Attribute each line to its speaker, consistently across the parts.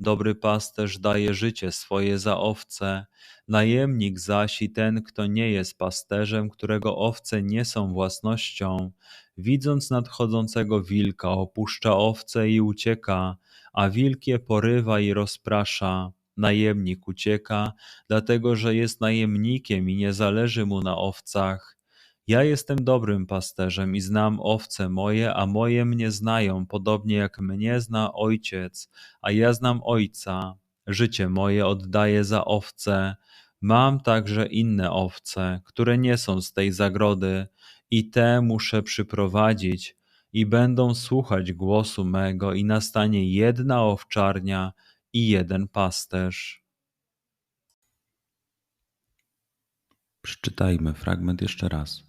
Speaker 1: Dobry pasterz daje życie swoje za owce. Najemnik zaś i ten, kto nie jest pasterzem, którego owce nie są własnością, widząc nadchodzącego wilka, opuszcza owce i ucieka, a wilk je porywa i rozprasza. Najemnik ucieka, dlatego że jest najemnikiem i nie zależy mu na owcach. Ja jestem dobrym pasterzem i znam owce moje, a moje mnie znają, podobnie jak mnie zna ojciec, a ja znam ojca. Życie moje oddaję za owce. Mam także inne owce, które nie są z tej zagrody, i te muszę przyprowadzić, i będą słuchać głosu mego, i nastanie jedna owczarnia i jeden pasterz.
Speaker 2: Przeczytajmy fragment jeszcze raz.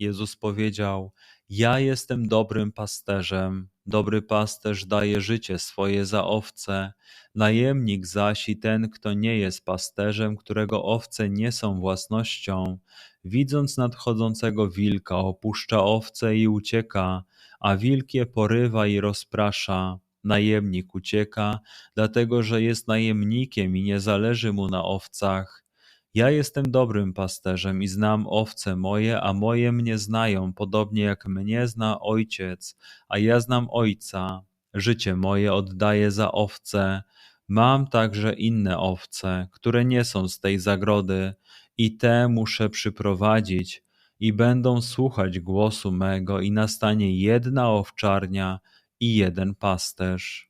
Speaker 1: Jezus powiedział: Ja jestem dobrym pasterzem. Dobry pasterz daje życie swoje za owce. Najemnik zaś i ten, kto nie jest pasterzem, którego owce nie są własnością, widząc nadchodzącego wilka, opuszcza owce i ucieka, a wilk je porywa i rozprasza. Najemnik ucieka, dlatego że jest najemnikiem i nie zależy mu na owcach. Ja jestem dobrym pasterzem i znam owce moje, a moje mnie znają, podobnie jak mnie zna ojciec, a ja znam ojca. Życie moje oddaję za owce. Mam także inne owce, które nie są z tej zagrody, i te muszę przyprowadzić, i będą słuchać głosu mego, i nastanie jedna owczarnia i jeden pasterz.